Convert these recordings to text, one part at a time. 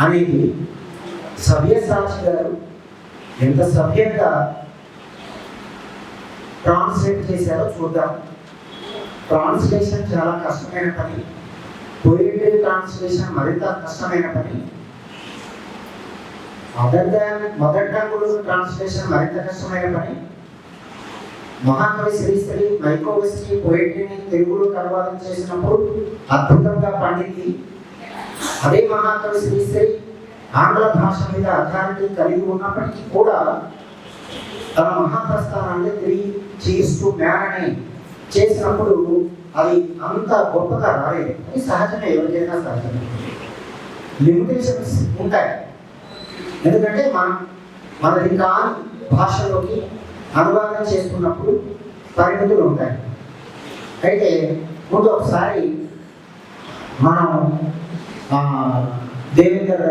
అనేది సవ్యసాచి గారు ఎంత సభ్యంగా ట్రాన్స్లేట్ చేశారో చూద్దాం. ట్రాన్స్లేషన్ చాలా కష్టమైన పని. పోయిటరీ ట్రాన్స్లేషన్ మరింత కష్టమైన పని. Other than mother tongue translation మరింత కష్టమైన పని. మహాకవి శ్రీశ్రీ మైకోవెస్టీ పోయిటరీని తెలుగులో అనువాదం చేసినప్పుడు అద్భుతంగా పండింది అదే మహాకవి శ్రీశ్రీ ఆంగ్ల భాష మీద అథారిటీ కలిగి ఉన్నప్పటికీ కూడా తన మహాప్రస్థానాన్ని త్రీ చీర్స్ టు మ్యాన్ అని చేసినప్పుడు అది అంత గొప్పగా రాలేదు. అది సహజమే ఎవరికైనా సహజమే. లిమిటేషన్స్ ఉంటాయి. ఎందుకంటే మనం మనది కాని భాషలోకి అనువాదం చేస్తున్నప్పుడు పరిమితులు ఉంటాయి. అయితే ముందు ఒకసారి మనం దేవేంద్ర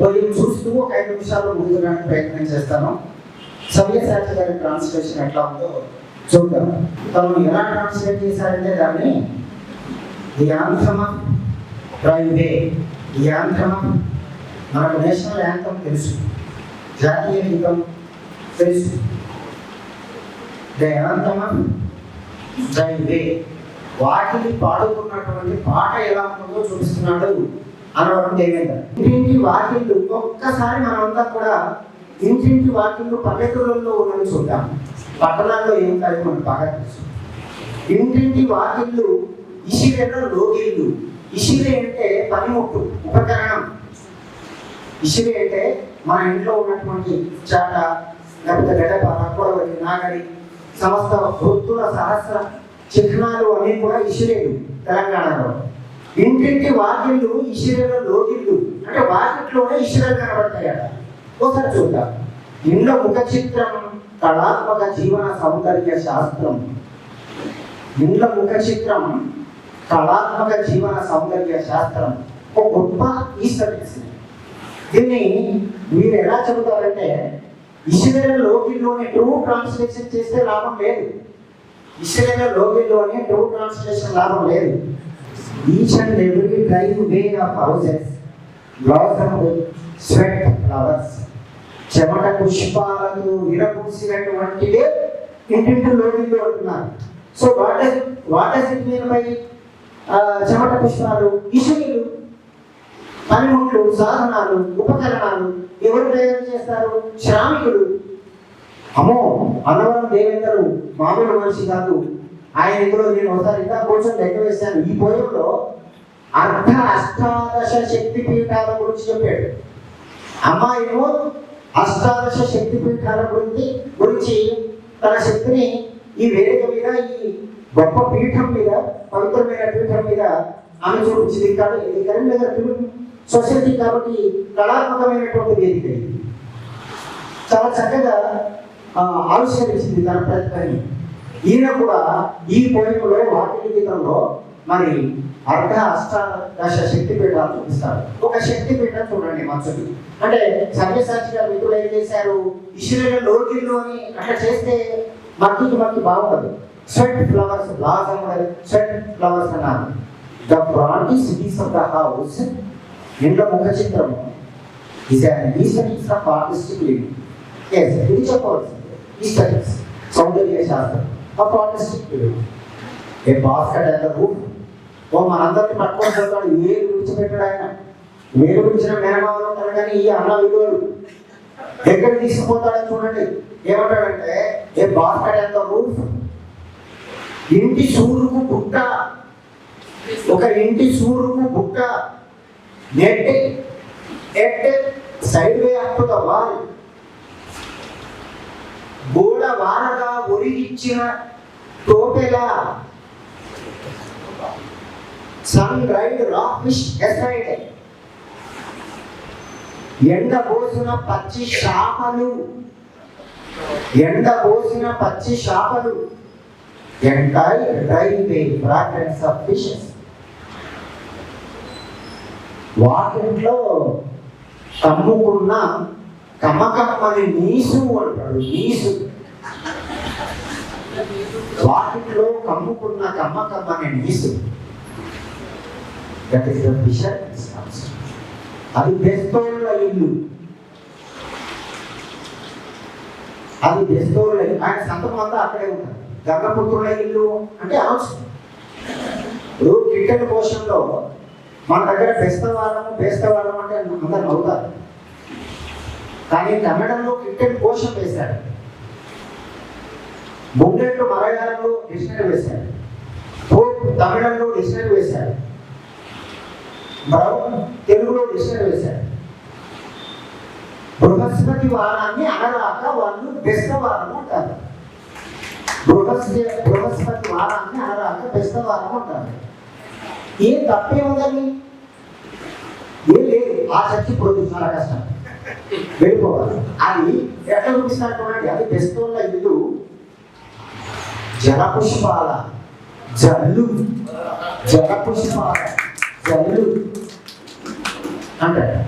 పోయి చూస్తూ ఒక ఐదు నిమిషాలు ముందుగానే ప్రయత్నం చేస్తాను. సవ్యసాచి గారి ట్రాన్స్లేషన్ ఎట్లా ఉందో చూద్దాం. తను ఎలా ట్రాన్స్లేట్ చేశారంటే దాన్ని the anthem of railway the మనకు నేషనల్ యాంథమ్ తెలుసు. జాతీయ గీతం తెలుసు. The anthem of railway. వాటిని పాడుతున్నటువంటి పాట ఎలా ఉంటుందో చూపిస్తున్నాడు. అనవడం దేవేందర్ ఇంటింటి వాకిళ్ళు ఒక్కసారి మనమంతా కూడా ఇంటింటి వాకిళ్ళు పల్లెటూరుల్లో ఉన్నది చూద్దాం. పట్టణాల్లో ఏం కాదు మనకు బాగా తెలుసు. ఇంటింటి వాకిళ్ళు ఇసిరేలో లోగిళ్ళు ఇసిరే అంటే పనిముట్టు ఉపకరణం. ఇసిరే అంటే మన ఇంట్లో ఉన్నటువంటి చాట లేకపోతే గడప కొడవలి నాగడి సమస్త వృత్తుల సహస్ర చిహ్నాలు అన్నీ కూడా ఇసిరేలు తెలంగాణలో. ఇంటింటి వాకిళ్ళు ఇషిరల లోకిళ్ళు. అంటే వాకిట్లోనే ఇషిరలు కనబడతాయట. ఒకసారి చూద్దాం. ఇండ్ల ముఖ చిత్రం కళాత్మక జీవన సౌందర్య శాస్త్రం. ఇండ్ల ముఖ చిత్రం కళాత్మక జీవన సౌందర్య శాస్త్రం. ఒక గొప్ప ఈస్టర్స్ దీన్ని మీరు ఎలా చెబుతారంటే ఇసురైన లోకిల్లోని ట్రూ ట్రాన్స్లేషన్ చేస్తే లాభం లేదు. ఇసురైన లోకిల్లోని ట్రూ ట్రాన్స్లేషన్ లాభం లేదు. Each and every driveway of houses blossom with sweat flowers చెమట పుష్పాలను విరపూసినటువంటిదే ఇంటింటి లోకిల్లో ఉంటున్నారు so what does what is it mean by చెమట పుష్పాలు? ఇసుకలు పనిముట్లు సాధనాలు ఉపకరణాలు ఎవరు తయారు చేస్తారు? శ్రామికులు. అమ్మో అనవరం దేవేందరు మామూలు మనిషి కాదు. ఆయన ఇందులో నేను ఒకసారి ఇంకా కొంచెం లెక్క వేశాను. ఈ పోయంలో అర్ధ అష్టాదశ శక్తి పీఠాల గురించి చెప్పాడు. అమ్మాయిను అష్టాదశ శక్తి పీఠాల గురించి గురించి తన శక్తిని ఈ వేదిక మీద ఈ గొప్ప పీఠం మీద పవిత్రమైన పీఠం మీద ఆమె చూపించింది. కానీ ఇది కరీంనగర్ ఫిలిం సొసైటీ కాబట్టి కళాత్మకమైనటువంటి వేదిక ఇది. చాలా చక్కగా ఆవిష్కరించింది తన ప్రతిభని. ఈయన కూడా ఈ పోయంలో వాకిలి గీతంలో మరి అర్ధ అష్టాదశ శక్తి పీఠాలు చూపిస్తారు. ఒక శక్తి పీఠం చూడండి మంచుది అంటే సవ్యసాచి గారు మిత్రులు ఏం చేశారు? ఇసురైన లోకిళ్ళు అని అట్లా చేస్తే మట్టికి మట్టి బాగుండదు. Sweat flowers blossom sweat flowers అన్నారు. The brandy cities of the house ఇంట్లో ముఖ చిత్రం is an aesthetics of artistic living yes ఇది చెప్పవలసింది. ఈస్టరీస్ సౌందర్య శాస్త్రం. ఆ ఆర్టిస్టిక్ ఏ బాస్కెట్ అండ్ ఓ మనందరిని పట్టుకొని పోతాడు ఏడు విడిచిపెట్టాడు ఆయన? వేరు విడిచిన మేనమావలు ఉంటారు కానీ ఈ అన్న విలువలు. ఎక్కడ తీసుకుపోతాడో చూడండి. ఏమంటాడంటే ఏ బాస్కెట్ ఎంత రూఫ్ ఇంటి సూరుకు బుట్ట. ఒక ఇంటి సూరుకు బుట్ట. Net at side way up the wall గోడ వారగా ఒరిగిచ్చిన టోపెల sun dried raw fish aside ఎండ పోసిన పచ్చి శాపలు ఎండ పోసిన పచ్చి శాపలు entire railway fragrance of fishes వాటింట్లో కమ్ముకున్న కమ్మకమ్మని నీసు అంటాడు నీసు. వాటిలో కమ్ముకున్న కమ్మకమ్మని నీసు. దట్ ఈస్ ద అది బెస్తోళ్ళ ఇల్లు. అది బెస్తోళ్ళ ఇల్లు. ఆయన సంతకం అంతా అక్కడే ఉంటారు. గంగపుత్రుల ఇల్లు అంటే అవసరం ఇప్పుడు క్రికెట్ పోషన్లో మన దగ్గర బెస్తవాళ్ళము బేస్తవాళ్ళం అంటే అందరు నవ్వుతారు. కానీ తమిళంలో క్రికెట్ కోశం వేశాడు. బుల్లెట్లు మలయాళంలో డిక్షనరీ వేశాడు. పోప్ తమిళంలో డిక్షనరీ వేశాడు. బ్రౌన్ తెలుగులో డిక్షనరీ వేశాడు. బృహస్పతి వారాన్ని అనరాక వాళ్ళు బెస్తవారం అంటారు. బృహస్పతి బృహస్పతి వారాన్ని అనరాక బెస్తవారం అంటారు. ఏం తప్పే ఉందని? ఏం లేదు. ఆ చర్చి ఇప్పుడు చాలా కష్టం. వెళ్ళిపోవాలి. అది ఎట్లా చూపిస్తారు అది బెస్తోళ్ళ ఇల్లు. జలపుష్పాల జల్లు. జలపుష్పాల జల్లు. అంటారు.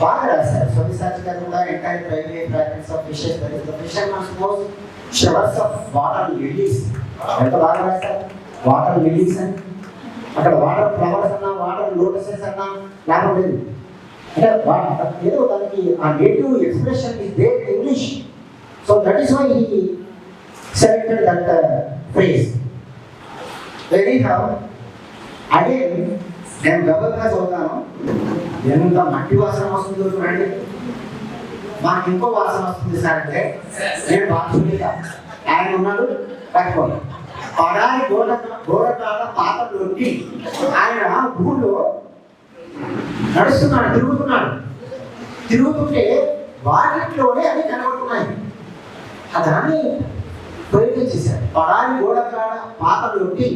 బాగా రాశారు. సొలిసాచి సాధికారు కూడా entire primary practice of fishes that is the fishermen's most showers of water lilies ఎంత బాగా రాశారు? వాటర్ లిలీస్ అని. అక్కడ వాటర్ ఫ్లవర్స్ అన్నా వాటర్ లోటసెస్ అన్నా లాభం లేదు అంటే ఏదో దానికి ఆ native expression is there English so that is why he selected that phrase very how again నేను గబల్గా చదువుతాను ఎంత మట్టి వాసన వస్తుందో చూడండి. మాకు ఇంకో వాసన వస్తుంది సార్ అంటే నేను బాగా ఆయన ఉన్నాడు పట్టుకోండి. పడాలి గోడ గోడకాల పాత దొరికి ఆయన ఊళ్ళో నడుస్తున్నాడు తిరుగుతున్నాడు. తిరుగుతుంటే వాటిలోనే అవి కనబడుతున్నాయి. ఆ దాన్ని ప్రయోగించేశారు పడాలి గోడకాడ పాతలు ఒట్టి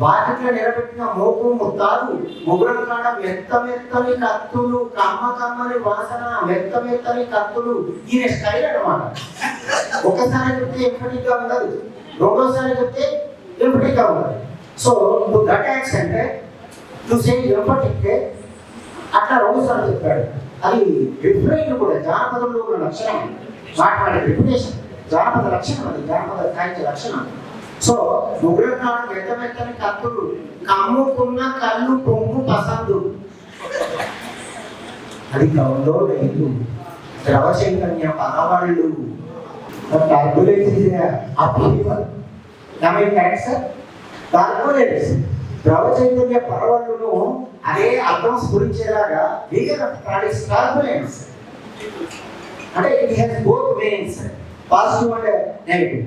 వాటిలో నిలబెట్టిన మోపు ముత్తాలు ముగ్గురం కాడ మెత్త మెత్తని కత్తులు కమ్మ కమ్మని వాసన మెత్త మెత్తని కత్తులు ఈయన స్టైల్ అన్నమాట. ఒకసారి చెప్తే ఎంపటిగా ఉండదు రెండోసారి చెప్తే ఎంపటిగా ఉండదు. సో టు దట్ అంటే టు సే ఎంపటిక్ అట్లా రెండుసార్లు చెప్పాడు. అది రిఫ్రైన్ కూడా జానపదంలో ఉన్న లక్షణం మాట్లాడే రిప్యుటేషన్ జానపద లక్షణం అది. జానపద సాహిత్య లక్షణం సో ముగ్గురు కాడ మెత్త మెత్తని కత్తులు కమ్ముకున్న కళ్ళు పొంగు పసందు. అది గౌలో లేదు. ద్రవచైతన్య పదవాళ్ళు. టర్బులెన్స్ అపీవల్ నమ్మే కరెక్ట్ సార్. టర్బులెన్స్ ద్రవ చైతన్య పరవళ్ళును అదే అర్థం స్ఫురించేలాగా లీగల్ ప్రాడక్ట్స్ టర్బులెన్స్ అంటే it has both meanings positive అంటే నెగిటివ్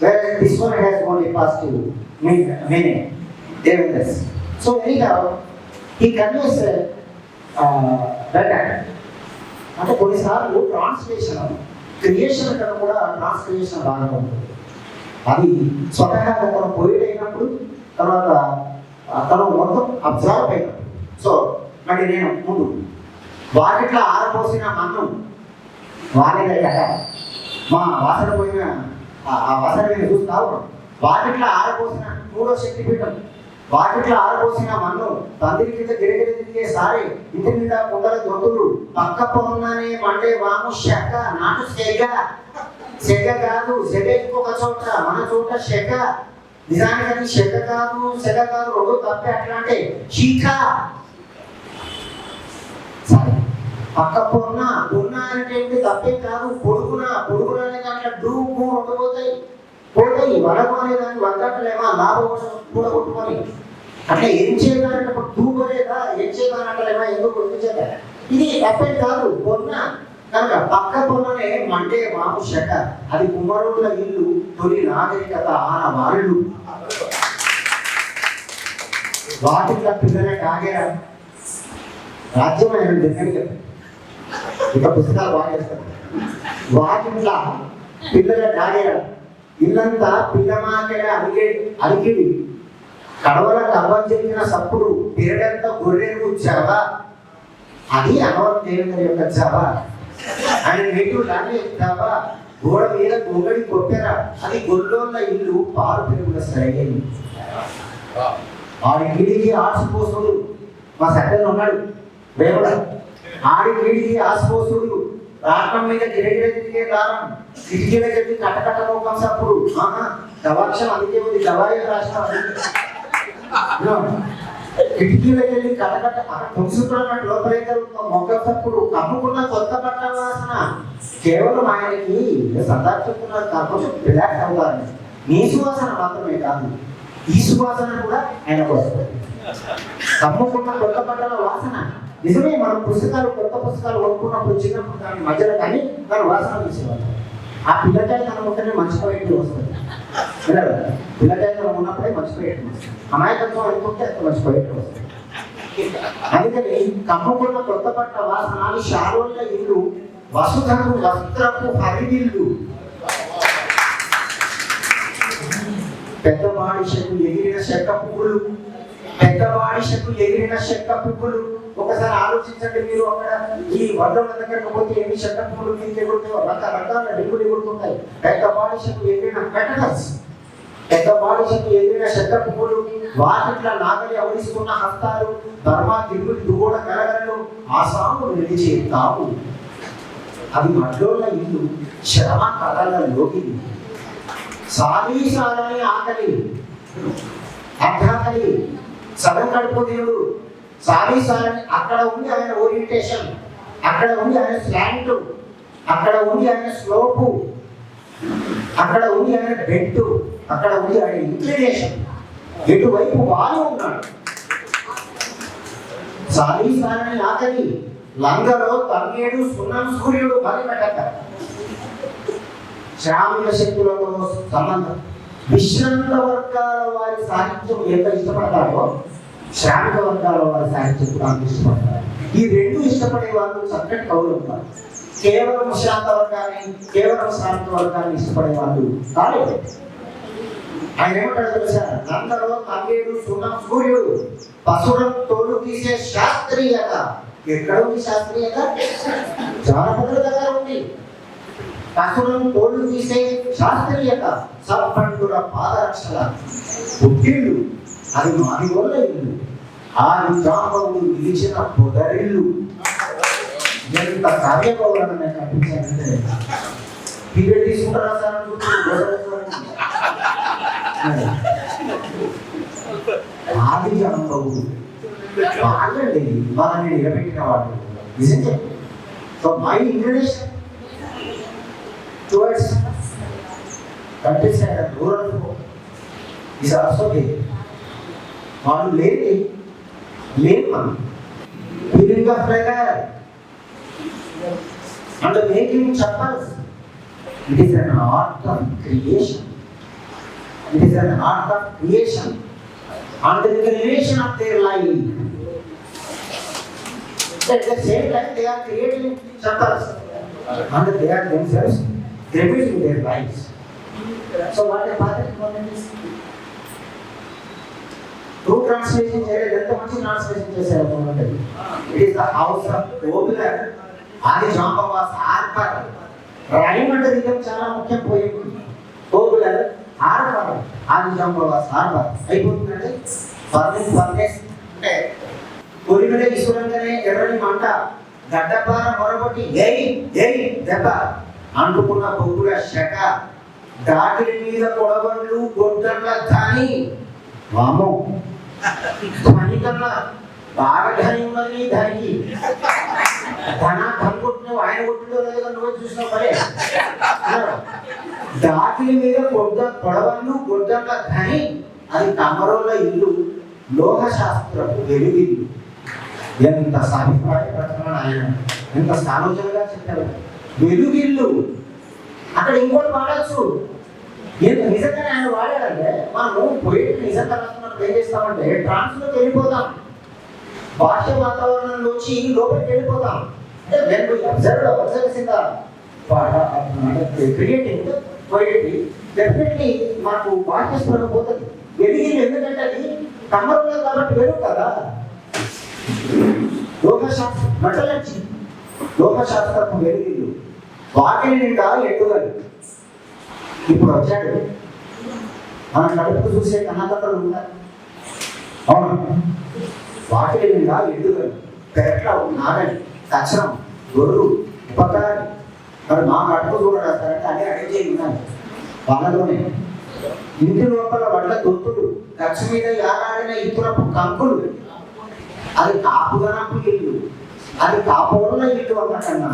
వేరే this one has only positive meaning దేవేంద్రస్ so ఎనీగా ఈ కన్వేస్ బెటర్ అంటే కొన్నిసార్లు ట్రాన్స్లేషన్ క్రియేషన్ కన్నా కూడా ట్రాన్స్లేషన్ బాగా ఉంటుంది. అది స్వతహాగా తను పోయిడ్ అయినప్పుడు తర్వాత తను మొత్తం అబ్జర్వ్ అయినప్పుడు. సో మరి నేను ముందు. వాకిట్లో ఆరపోసిన మన్ను వాని దగ్గర మా వాసన పోయిన ఆ- వాసన మీద చూస్తావు వాకిట్లో ఆరపోసిన మూడో శక్తి పీఠం ఆరపోసిన మన్ను తండ్రి కింద గిరిగిరి తిరిగే సారి ఇంటి మీద కుండల దొంతులు పక్క పొందనే మండే వాము శక నాటు సెగ సెగ కాదు సెగ ఇంకొక చోట మన చోట శక నిజానికి అది శక కాదు సెగ కాదు రెండు తప్పే అట్లా అంటే శీఖ. సరే. పక్క పొన్న పొన్న అనేటువంటి తప్పే కాదు. పొడుగున పొడుగున అనే దాంట్లో డూ గు రెండు పోతాయి. వడకు అనే దాన్ని వద్దట్లేమా లాభం కూడా కొట్టుకొని. అట్లా ఏం చేయాలంటే దూపలేదా ఏం చేయాలంటలేమా ఎందుకు గుర్తించేదా ఇది తప్పే కాదు. పొన్న. కనుక పక్క పొన్ననే మంటే మాకు శక. అది కుమారుల ఇల్లు తొలి నాగరికత ఆన వాళ్ళు వాటిలో పిల్లలే రాజ్యం రాజ్యమైన దగ్గరికి ఇక పుస్తకాలు బాగా చేస్తారు. వాటిట్లా పిల్లల డాగేర ఇల్లంతా పిల్లమాకెడ అడిగే అడిగిడి కడవల కవ్వం చెప్పిన సప్పుడు పిరడంత గొర్రెలు జవ అది అనవరం దేవుని యొక్క జవ ఆయన నెట్టు దాని జవ గోడ మీద గొంగడి కొట్టారా? అది గొల్లోళ్ళ ఇల్లు పాలు పెరుగుల సరైన ఆడి ఆర్ట్స్ పోసుడు మా సెకండ్ ఉన్నాడు. దేవుడ ఆడి వీడికి ఆశపోసుడు రాట్నం మీద గిరగిర తిరిగే కాలం కిటికీల చెప్పి కట్టకట్ట లోకం సప్పుడు. ఆహా దవాక్షం అందుకే ఉంది దవాయి రాష్ట్రం కిటికీలోకి వెళ్ళి కటకట పుంసుకున్నట్టు తొలుసుకున్నట్టు లోపలైతే మొగ్గ తప్పుడు కమ్ముకున్న కొత్త బట్టల వాసన. కేవలం ఆయనకి సందర్శకున్న కొంచెం రిలాక్స్ అవుతారని నీ సువాసన మాత్రమే కాదు ఈ సువాసన కూడా ఆయనకు వస్తుంది. కమ్ముకున్న కొత్త బట్టల వాసన. నిజమే మనం పుస్తకాలు కొత్త పుస్తకాలు కొనుక్కున్నప్పుడు చిన్నప్పుడు దాని మధ్యలో కానీ దాని వాసన తీసేవాళ్ళు. ఆ పిల్లకాయ తన ముక్కనే మర్చిపోయేట్టు వస్తుంది. పిల్లకాయ తన ఉన్నప్పుడే మర్చిపోయేట్టు వస్తుంది. అమాయకత్వం అనుకుంటే మర్చిపోయేట్టు వస్తుంది. అందుకని కమ్ముకున్న కొత్త బట్ట వాసనాలు శాలోళ్ళ ఇల్లు వసుధకు వస్త్రపు హరిదిల్లు పెద్ద బాడిషకు ఎగిరిన చెక్క పువ్వులు పెద్ద బాడిషకు ఎగిరిన చెక్క పువ్వులు ఒకసారి ఆలోచించండి మీరు అక్కడ. ఈ వడ్డల దగ్గరకు పోతే ఎన్ని చెక్క పువ్వులు మీకు ఎగురుతాయో రకరకాల డింగులు ఎగురుతుంటాయి. పెద్ద బాడిషకు ఎగిరిన పెటకల్స్ పెద్ద బాడిషకు ఎగిరిన చెక్క పువ్వులు వాటిట్ల నాగలి అవరిస్తున్న హస్తాలు ధర్మా దిగులు దుగోడ కలగలలు ఆ సాము నిలిచే తాము అది మడ్లోళ్ళ ఇల్లు శ్రమ కళల లోకిది సారీసాలని ఆకలి అర్థాకలి సగం కడుపు సారీ సారీసాలని అక్కడ ఉంది ఆయన ఓరియంటేషన్ అక్కడ ఉంది ఆయన స్లాంట్ అక్కడ ఉంది ఆయన స్లోపు అక్కడ ఉంది ఆయన బెడ్ అక్కడ ఉంది ఆయన ఇంక్లినేషన్ ఎటువైపు వారు ఉన్నాడు? సారీసాలని ఆకలి. లంగలో తన్నేడు సున్నం సూర్యుడు మరి పెట్టక. శ్రామిక శక్తులతో సంబంధం. విశ్రాంత వర్గాల వారి సాహిత్యం ఎంత ఇష్టపడతారో శ్రామిక వర్గాల వారి సాహిత్యం కూడా అంత ఇష్టపడతారు. ఈ రెండు ఇష్టపడే వాళ్ళు చక్కటి కవులు ఉన్నారు. కేవలం విశ్రాంత వర్గాన్ని కేవలం శ్రామిక వర్గాన్ని ఇష్టపడే వాళ్ళు కాలేదు. ఆయన ఏమంటాడు తెలుసా? నందలో తంగేడు సున్నం సూర్యుడు పశువులను తోడు తీసే శాస్త్రీయత. ఎక్కడ ఉంది శాస్త్రీయత? జానపదుల దగ్గర ఉంది. పశువులను తోలు తీసే శాస్త్రీయత సప్పండుల పాదరక్షల. పుట్టిల్లు అది మాది వల్ల ఇల్లు. ఆది జాంబవుడు నిలిచిన పొదరిల్లు. ఎంత కార్యక్రమాలను నేను అనిపించానంటే పీరియడ్ తీసుకుంటారా సార్ ఆది జాంబవుడు వాళ్ళండి మనల్ని నిలబెట్టిన వాళ్ళు. నిజంగా so my inclination towards countryside and rural folk is also there. వాళ్ళు లేని లేని మనం feeling of leather and making chappals it is an art of creation it is an art of creation and the creation of their life At the same time, they are creating chapters, and they are themselves repeating their lives. So what a pathetic moment is. True translation చేయలేదు ఎంత మంచి translation చేశారు చూడండి. It is the house of ఓబులర్ ఆది జాంబవాస్ ఆర్పర్. Rhyme అంటే rhythm చాలా ముఖ్యం పోయింది ఓబులర్ ఆర్పర్. ఆది జాంబవాస్ ఆర్పర్. అయిపోతుందండి? ఫర్నిస్ ఫర్నిస్ అంటే పొరి మీద ఈశ్వరంగానే ఎర్రని మంట. గడ్డపార మొరబొట్టి ఏయ్ ఏయ్ దెబ్బ. అంటుకున్న బొగ్గుల శక దాటిల మీద పొడవళ్ళు గొడ్డళ్ళ ధని. వామో ధని కన్నా బాగా ధని ఉన్నది ధనికి. ధన ధన ఆయన కొట్టిందో లేదో నువ్వు చూసినావు మరే దాటిల మీద కొడ్డ పొడవళ్ళు గొడ్డళ్ళ ధని. అది కమరోల ఇల్లు లోహ శాస్త్రపు వెలుగిల్లు. ఎంత సాభిప్రాయ ప్రకటన ఆయన ఎంత సాలోచనగా చెప్పారు వెలుగిల్లు అక్కడ ఇంకోటి వాడచ్చు. ఏంటి నిజంగానే ఆయన వాడాడంటే మనము పోయి నిజంగా రాస్తున్నప్పుడు ఏం చేస్తామంటే ట్రాన్స్లోకి వెళ్ళిపోతాం. భాష వాతావరణంలోంచి లోపలికి వెళ్ళిపోతాం. అంటే when we observe observe in the creating poetry definitely మనకు భాష స్మరణ పోతుంది. వెలిగింది ఎందుకంటే అది కమ్మరంలో కాబట్టి వెలుగు కదా. లోకశాస్త్ర మెటలర్జీ లోకశాస్త్రపు వెలుగులు. వాకిలి నిండా ఎట్టుగలు ఇప్పుడు వచ్చాడు. మన కడుపు చూసే కన్నతలు ఉన్నారు అవును? వాకిలి నిండా ఎట్టుగలు పెరట్ల నాగలి తక్షణం గొర్రు ఉపకారి. మరి మా కడుపు చూడడానికి అదే అడిగే ఉన్నాయి వాళ్ళలోనే. ఇంటి లోపల వడ్ల దొత్తులు ఖర్చు మీద యాలాడిన ఇప్పుడప్పుడు కంకులు. అది కాపుగా నాకు ఇల్లు అది కాపురంలో ఇల్లు అన్నకన్నా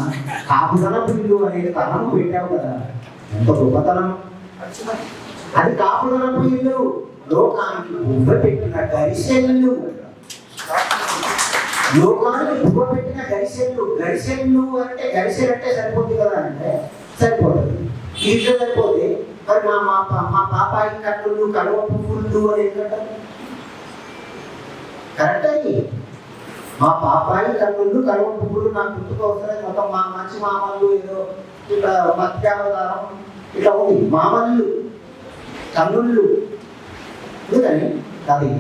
కాపుదనపు ఇల్లు అనేది తనము పెట్టావు కదా. ఎంత గొప్పతనం. అది కాపుదనపు ఇల్లు లోకానికి బువ్వ పెట్టిన గరిసెల్లు లోకానికి బువ్వ పెట్టిన గరిసెల్లు గరిసెల్లు అంటే గరిసెలు అంటే సరిపోతుంది కదా అంటే సరిపోతుంది. ఇంట్లో సరిపోతే మరి మా మా మా పాపాయి కన్నులు కలువ పువ్వులు అని ఎందుకంటారు? కరెక్ట్ అయ్యి మా పాపాయి కన్నులు కరువు పువ్వులు నాకు గుర్తుకోవసరం మొత్తం మా మంచి మామల్లు ఏదో ఇట్లా మత్స్యావతారం ఇట్లా ఉంది. మామల్లు కన్నుళ్ళు ఎందుకని? అది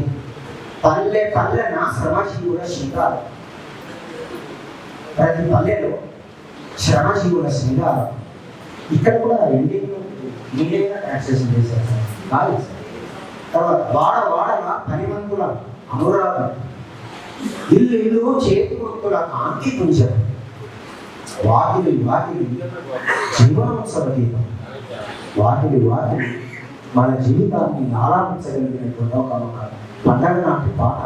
పల్లె పల్లెన శ్రమజీవుల శృంగారం. ప్రతి పల్లెలో శ్రమజీవుల శృంగారం. ఇక్కడ కూడా ఎండింగ్ మీడియా ట్రాన్సాక్షన్ చేశారు. సార్ కాదు. సార్ తర్వాత వాడ వాడల పనిమంతుల అనురాగం ఇల్లు ఇల్లు చేతి గుర్తుల కాంతి పుంజం వాకిలి వాకిలి జీవనోత్సవ గీతం వాకిలి వాకిలి మన జీవితాన్ని ఆరాధించగలిగినటువంటి ఒక ఒక పండగ నాటి పాట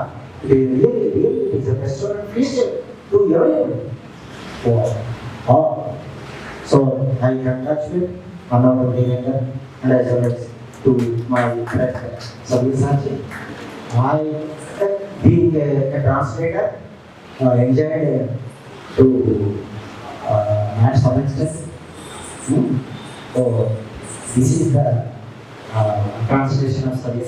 ఇది really really it's a restaurant feast to ఎవరి so I congratulate honorable director and as well as to my friend Sabir I, being a, a translator, uh, enjoyed uh, to uh, at some extent. Hmm. So this is the uh, translation of Sabir